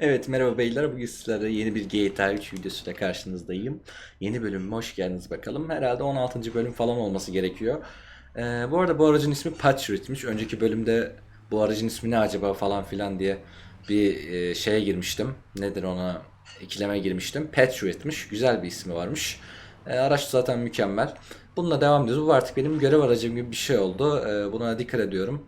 Evet merhaba beyler bugün sizlerle yeni bir GTA 3 videosuyla karşınızdayım. Yeni bölümüme hoş geldiniz bakalım. Herhalde 16. bölüm falan olması gerekiyor. Ee, bu arada bu aracın ismi Patriot'miş. Önceki bölümde bu aracın ismi ne acaba falan filan diye bir e, şeye girmiştim. Nedir ona ikileme girmiştim. Patriot'mış. Güzel bir ismi varmış. Ee, araç zaten mükemmel. Bununla devam ediyoruz. Bu artık benim görev aracım gibi bir şey oldu. Ee, buna dikkat ediyorum.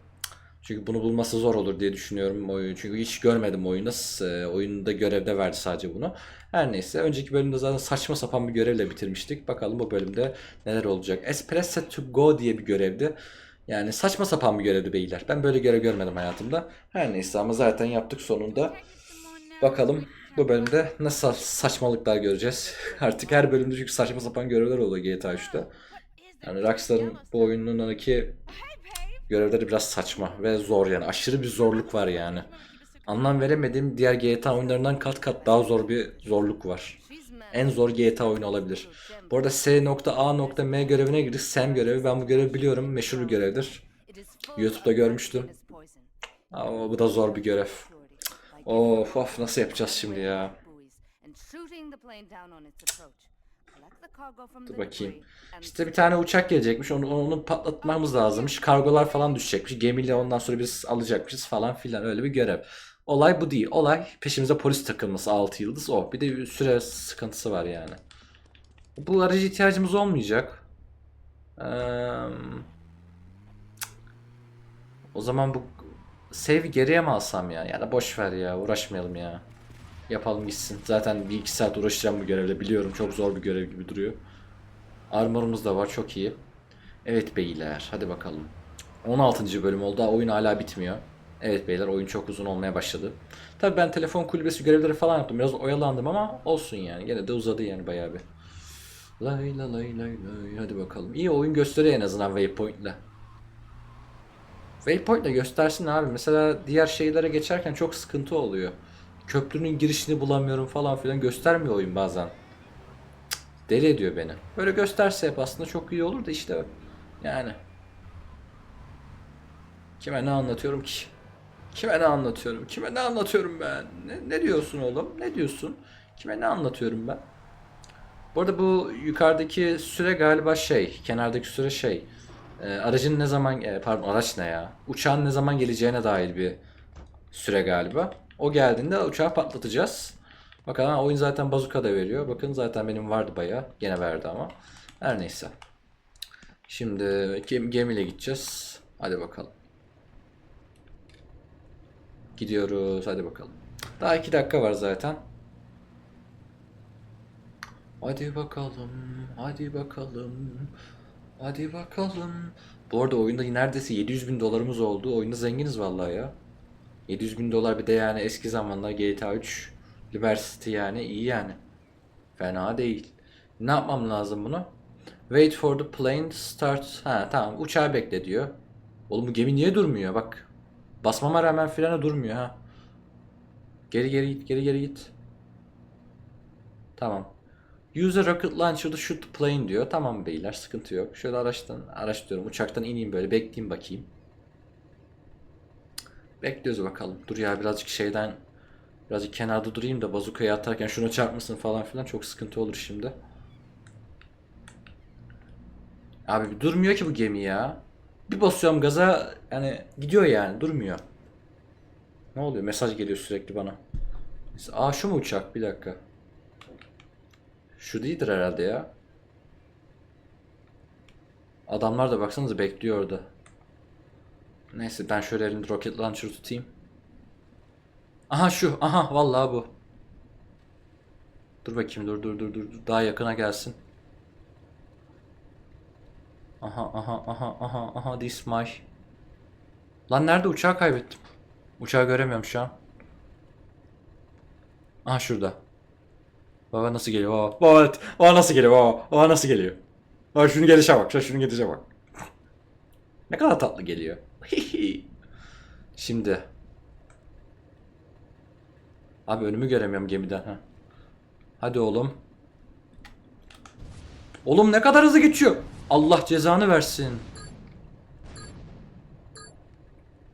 Çünkü bunu bulması zor olur diye düşünüyorum oyunu. Çünkü hiç görmedim oyunu. S- oyunda görevde verdi sadece bunu. Her neyse. Önceki bölümde zaten saçma sapan bir görevle bitirmiştik. Bakalım bu bölümde neler olacak. Espresso to go diye bir görevdi. Yani saçma sapan bir görevdi beyler. Ben böyle görev görmedim hayatımda. Her neyse ama zaten yaptık sonunda. Bakalım bu bölümde nasıl saçmalıklar göreceğiz. Artık her bölümde çünkü saçma sapan görevler oluyor GTA 3'te. Yani Rockstar'ın bu oyunundaki görevleri biraz saçma ve zor yani. Aşırı bir zorluk var yani. Anlam veremediğim diğer GTA oyunlarından kat kat daha zor bir zorluk var. En zor GTA oyunu olabilir. Bu arada S.A.M görevine girdik. Sam görevi. Ben bu görevi biliyorum. Meşhur bir görevdir. YouTube'da görmüştüm. Ama bu da zor bir görev. Of of nasıl yapacağız şimdi ya? Dur bakayım. İşte bir tane uçak gelecekmiş. Onu, onu patlatmamız lazımmış. Kargolar falan düşecekmiş. Gemiyle ondan sonra biz alacakmışız falan filan. Öyle bir görev. Olay bu değil. Olay peşimize polis takılması 6 yıldız o. Bir de bir süre sıkıntısı var yani. Bu aracı ihtiyacımız olmayacak. Eee, o zaman bu save geriye mi alsam ya? Yani boş ver ya. Uğraşmayalım ya. Yapalım gitsin. Zaten bir iki saat uğraşacağım bu görevle. Biliyorum çok zor bir görev gibi duruyor. Armorumuz da var. Çok iyi. Evet beyler. Hadi bakalım. 16. bölüm oldu. Oyun hala bitmiyor. Evet beyler oyun çok uzun olmaya başladı. Tabii ben telefon kulübesi görevleri falan yaptım. Biraz oyalandım ama olsun yani. Gene de uzadı yani bayağı bir. Lay la lay lay lay. Hadi bakalım. İyi oyun gösteriyor en azından Waypoint'le. Waypoint'le göstersin abi. Mesela diğer şeylere geçerken çok sıkıntı oluyor. Köprünün girişini bulamıyorum falan filan göstermiyor oyun bazen. Cık, Deli ediyor beni. Böyle gösterse hep aslında çok iyi olur da işte yani. Kime ne anlatıyorum ki? Kime ne anlatıyorum? Kime ne anlatıyorum ben? Ne, ne diyorsun oğlum? Ne diyorsun? Kime ne anlatıyorum ben? Bu arada bu yukarıdaki süre galiba şey, kenardaki süre şey. e, aracın ne zaman, e, pardon araç ne ya? Uçağın ne zaman geleceğine dair bir süre galiba. O geldiğinde uçağı patlatacağız. Bakalım oyun zaten bazuka da veriyor. Bakın zaten benim vardı bayağı. Gene verdi ama. Her neyse. Şimdi gem- gemiyle gideceğiz. Hadi bakalım. Gidiyoruz. Hadi bakalım. Daha iki dakika var zaten. Hadi bakalım. Hadi bakalım. Hadi bakalım. Bu arada oyunda neredeyse 700 bin dolarımız oldu. Oyunda zenginiz vallahi ya. 700 bin dolar bir de yani eski zamanlar GTA 3 Liberty yani iyi yani. Fena değil. Ne yapmam lazım bunu? Wait for the plane start. Ha tamam uçağı bekle diyor. Oğlum bu gemi niye durmuyor bak. Basmama rağmen frene durmuyor ha. Geri geri git geri geri git. Tamam. Use a rocket launcher to shoot the plane diyor. Tamam beyler sıkıntı yok. Şöyle araçtan araç diyorum uçaktan ineyim böyle bekleyeyim bakayım. Bekliyoruz bakalım. Dur ya birazcık şeyden birazcık kenarda durayım da bazukayı atarken şuna çarpmasın falan filan çok sıkıntı olur şimdi. Abi durmuyor ki bu gemi ya. Bir basıyorum gaza yani gidiyor yani durmuyor. Ne oluyor? Mesaj geliyor sürekli bana. Aa şu mu uçak? Bir dakika. Şu değildir herhalde ya. Adamlar da baksanıza bekliyor orada. Neyse ben şöyle elimde rocket launcher tutayım. Aha şu. Aha vallahi bu. Dur bakayım dur dur dur dur. Daha yakına gelsin. Aha aha aha aha aha this my. Lan nerede uçağı kaybettim. Uçağı göremiyorum şu an. Aha şurada. Baba nasıl geliyor? Baba, baba, baba nasıl geliyor? Baba, baba nasıl geliyor? Baba şunun gelişe bak. Şunun gelişe bak. ne kadar tatlı geliyor. Şimdi. Abi önümü göremiyorum gemiden. Ha. Hadi oğlum. Oğlum ne kadar hızlı geçiyor. Allah cezanı versin.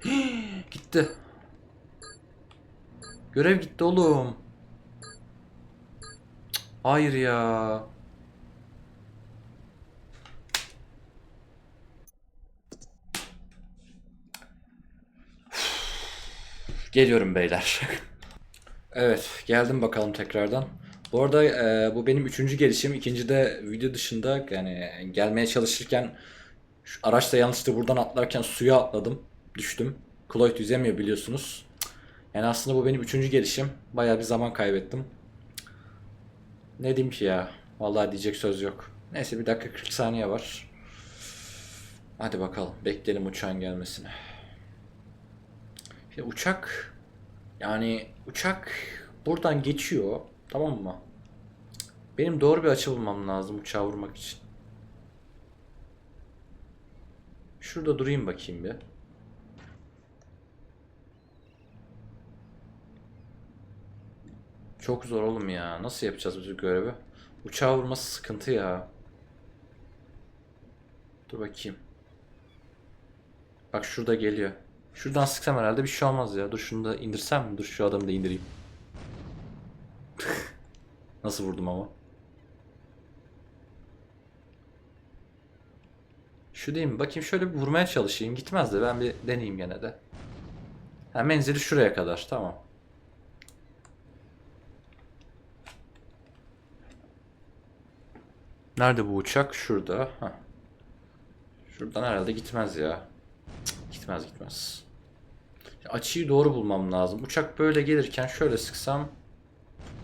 Gitti. Görev gitti oğlum. Hayır ya. Geliyorum beyler. evet, geldim bakalım tekrardan. Bu arada e, bu benim üçüncü gelişim. İkinci de video dışında yani gelmeye çalışırken şu araçla yanlışlıkla buradan atlarken suya atladım. Düştüm. Cloyd yüzemiyor biliyorsunuz. Yani aslında bu benim üçüncü gelişim. Bayağı bir zaman kaybettim. Ne diyeyim ki ya? Vallahi diyecek söz yok. Neyse bir dakika 40 saniye var. Hadi bakalım. Bekleyelim uçağın gelmesini. Şimdi uçak yani uçak buradan geçiyor. Tamam mı? Benim doğru bir açı bulmam lazım uçağı vurmak için. Şurada durayım bakayım bir. Çok zor oğlum ya. Nasıl yapacağız biz bu görevi? Uçağı vurması sıkıntı ya. Dur bakayım. Bak şurada geliyor. Şuradan sıksam herhalde bir şey olmaz ya. Dur şunu da indirsem mi? Dur şu adamı da indireyim. Nasıl vurdum ama? Şu değil mi? Bakayım şöyle bir vurmaya çalışayım. Gitmez de ben bir deneyeyim gene de. Ha, menzili şuraya kadar. Tamam. Nerede bu uçak? Şurada. Heh. Şuradan herhalde gitmez ya. Cık, gitmez gitmez. Açıyı doğru bulmam lazım. Uçak böyle gelirken şöyle sıksam.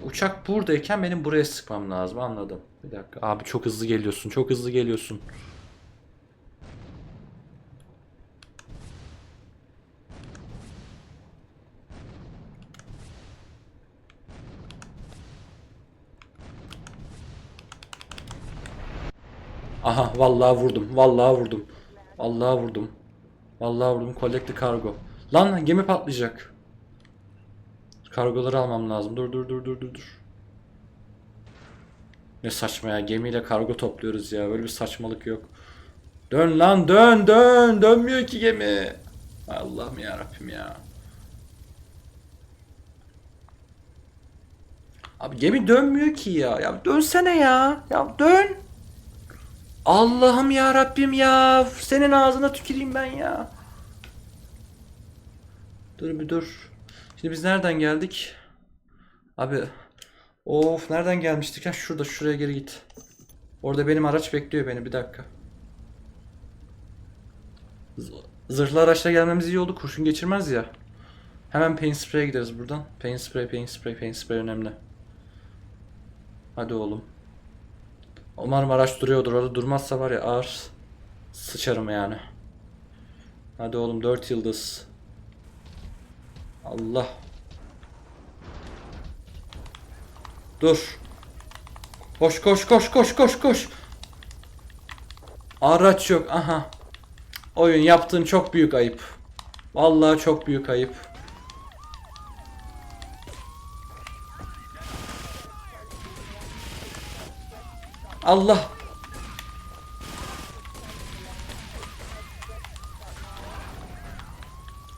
Uçak buradayken benim buraya sıkmam lazım. Anladım. Bir dakika. Abi çok hızlı geliyorsun. Çok hızlı geliyorsun. Aha vallahi vurdum. Vallahi vurdum. Vallahi vurdum. Vallahi vurdum. Collect the cargo. Lan gemi patlayacak. Kargoları almam lazım. Dur dur dur dur dur dur. Ne saçma ya. Gemiyle kargo topluyoruz ya. Böyle bir saçmalık yok. Dön lan dön dön. Dönmüyor ki gemi. Allah'ım ya Rabbim ya. Abi gemi dönmüyor ki ya. Ya dönsene ya. Ya dön. Allah'ım ya Rabbim ya. Senin ağzına tüküreyim ben ya. Dur bir dur. Şimdi biz nereden geldik? Abi of nereden gelmiştik? Ha şurada şuraya geri git. Orada benim araç bekliyor beni bir dakika. Zırhlı araçla gelmemiz iyi oldu. Kurşun geçirmez ya. Hemen paint spray'e gideriz buradan. Paint spray, paint spray, paint spray önemli. Hadi oğlum. Umarım araç duruyordur. Orada durmazsa var ya ağır sıçarım yani. Hadi oğlum 4 yıldız. Allah. Dur. Koş koş koş koş koş koş. Araç yok. Aha. Oyun yaptığın çok büyük ayıp. Vallahi çok büyük ayıp. Allah.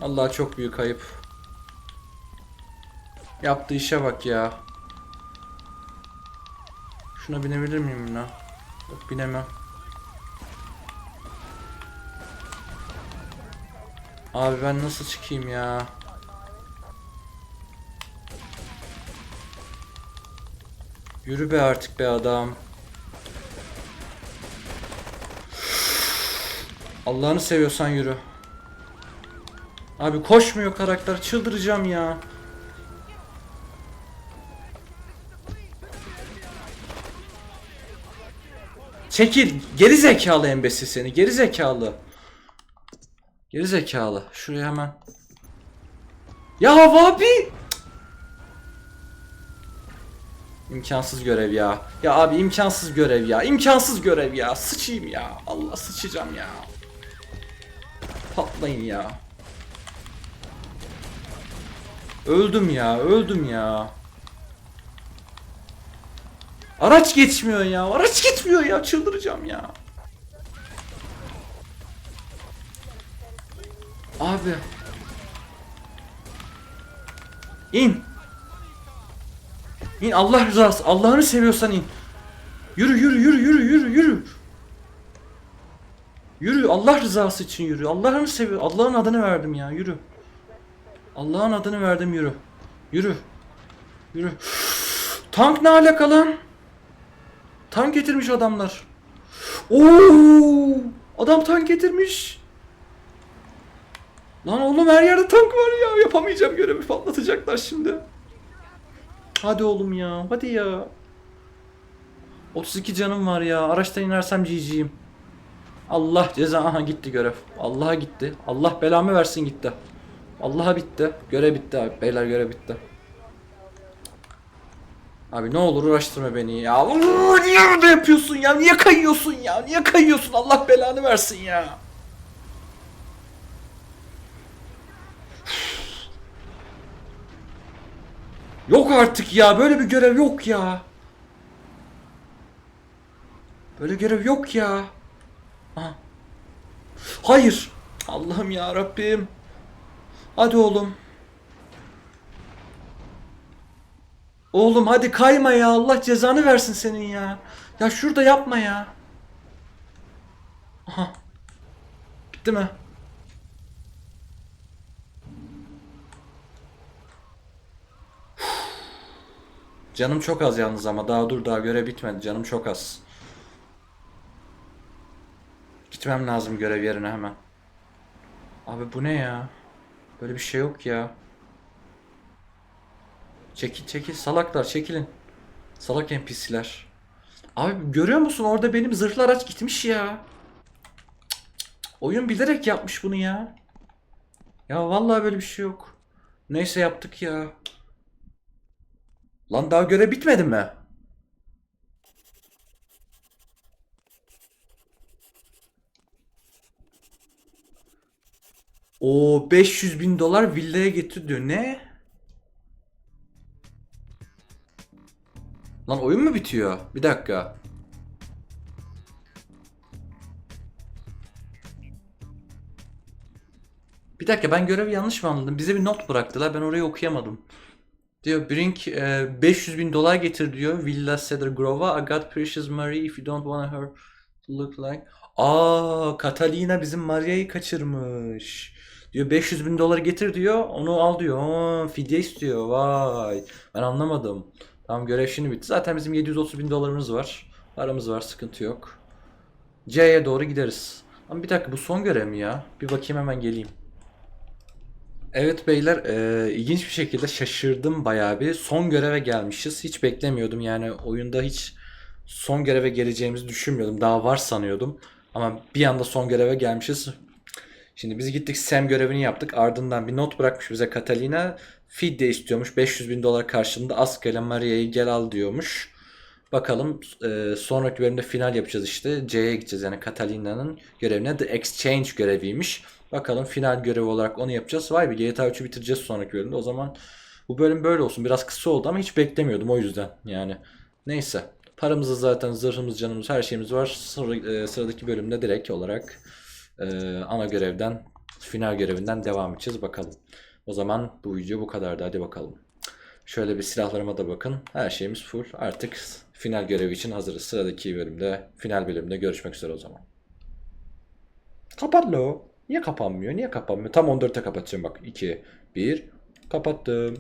Allah çok büyük ayıp. Yaptığı işe bak ya. Şuna binebilir miyim lan? Yok binemem. Abi ben nasıl çıkayım ya? Yürü be artık be adam. Allah'ını seviyorsan yürü. Abi koşmuyor karakter çıldıracağım ya. Çekil. Geri zekalı embesi seni. Geri zekalı. Geri zekalı. Şuraya hemen. Ya abi. İmkansız görev ya. Ya abi imkansız görev ya. İmkansız görev ya. Sıçayım ya. Allah sıçacağım ya. Patlayın ya. Öldüm ya. Öldüm ya. Araç geçmiyor ya. Araç geçmiyor ya. Çıldıracağım ya. Abi. İn. İn Allah rızası. Allah'ını seviyorsan in. Yürü yürü yürü yürü yürü yürü. Yürü Allah rızası için yürü. Allah'ını seviyor. Allah'ın adını verdim ya. Yürü. Allah'ın adını verdim yürü. Yürü. Yürü. Tank ne alaka lan? Tank getirmiş adamlar. Oo! Adam tank getirmiş. Lan oğlum her yerde tank var ya. Yapamayacağım görevi patlatacaklar şimdi. Hadi oğlum ya. Hadi ya. 32 canım var ya. Araçtan inersem GG'yim. Allah ceza. Aha gitti görev. Allah'a gitti. Allah belamı versin gitti. Allah'a bitti. Görev bitti abi. Beyler görev bitti. Abi ne olur uğraştırma beni ya. Uuu, niye burada yapıyorsun ya? Niye kayıyorsun ya? Niye kayıyorsun? Allah belanı versin ya. Yok artık ya. Böyle bir görev yok ya. Böyle görev yok ya. Aha. Hayır. Allah'ım ya Rabbim. Hadi oğlum. Oğlum hadi kayma ya. Allah cezanı versin senin ya. Ya şurada yapma ya. Aha. Bitti mi? Canım çok az yalnız ama daha dur daha görev bitmedi. Canım çok az. Gitmem lazım görev yerine hemen. Abi bu ne ya? Böyle bir şey yok ya. Çekil çekil salaklar çekilin. Salak NPC'ler. Abi görüyor musun orada benim zırhlı araç gitmiş ya. Oyun bilerek yapmış bunu ya. Ya vallahi böyle bir şey yok. Neyse yaptık ya. Lan daha görev bitmedi mi? O 500 bin dolar villaya getir diyor. Ne? Lan oyun mu bitiyor? Bir dakika. Bir dakika ben görevi yanlış mı anladım? Bize bir not bıraktılar. Ben orayı okuyamadım. Diyor Brink e, 500 bin dolar getir diyor. Villa Cedar Grove'a. I got Precious Marie if you don't want her to look like. Aa, Catalina bizim Maria'yı kaçırmış. Diyor 500 bin dolar getir diyor. Onu al diyor. Aa, fidye istiyor. Vay. Ben anlamadım. Tamam görev şimdi bitti. Zaten bizim 730 bin dolarımız var. Paramız var. Sıkıntı yok. C'ye doğru gideriz. Ama bir dakika bu son görev mi ya? Bir bakayım hemen geleyim. Evet beyler, e, ilginç bir şekilde şaşırdım bayağı bir. Son göreve gelmişiz. Hiç beklemiyordum yani oyunda hiç son göreve geleceğimizi düşünmüyordum. Daha var sanıyordum. Ama bir anda son göreve gelmişiz. Şimdi biz gittik Sam görevini yaptık. Ardından bir not bırakmış bize Catalina. Fidye istiyormuş. 500 bin dolar karşılığında Aska Maria'yı gel al diyormuş. Bakalım e, sonraki bölümde final yapacağız işte. C'ye gideceğiz yani Catalina'nın görevine. The Exchange göreviymiş. Bakalım final görevi olarak onu yapacağız. Vay be GTA 3'ü bitireceğiz sonraki bölümde. O zaman bu bölüm böyle olsun. Biraz kısa oldu ama hiç beklemiyordum o yüzden. Yani neyse. Paramızı zaten zırhımız, canımız, her şeyimiz var. Sıra- e, sıradaki bölümde direkt olarak e, ana görevden, final görevinden devam edeceğiz. Bakalım. O zaman bu video bu kadardı. Hadi bakalım. Şöyle bir silahlarıma da bakın. Her şeyimiz full. Artık final görevi için hazırız. Sıradaki bölümde, final bölümde görüşmek üzere o zaman. Kapat. Niye kapanmıyor? Niye kapanmıyor? Tam 14'te kapatacağım bak. 2, 1. Kapattım.